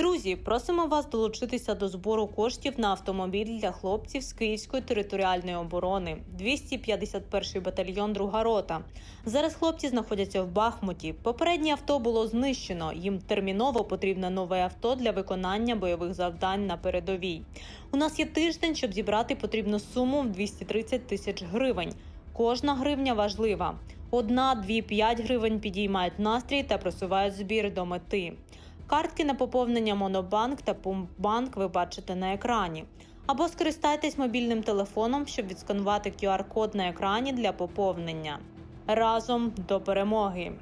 Друзі, просимо вас долучитися до збору коштів на автомобіль для хлопців з Київської територіальної оборони, 251 батальйон, друга рота. Зараз хлопці знаходяться в Бахмуті. Попереднє авто було знищено. Їм терміново потрібне нове авто для виконання бойових завдань на передовій. У нас є тиждень, щоб зібрати потрібну суму в 230 тисяч гривень. Кожна гривня важлива. Одна, дві, п'ять гривень підіймають настрій та просувають збір до мети. Картки на поповнення Монобанк та Пумбанк ви бачите на екрані. Або скористайтесь мобільним телефоном, щоб відсканувати QR-код на екрані для поповнення. Разом до перемоги!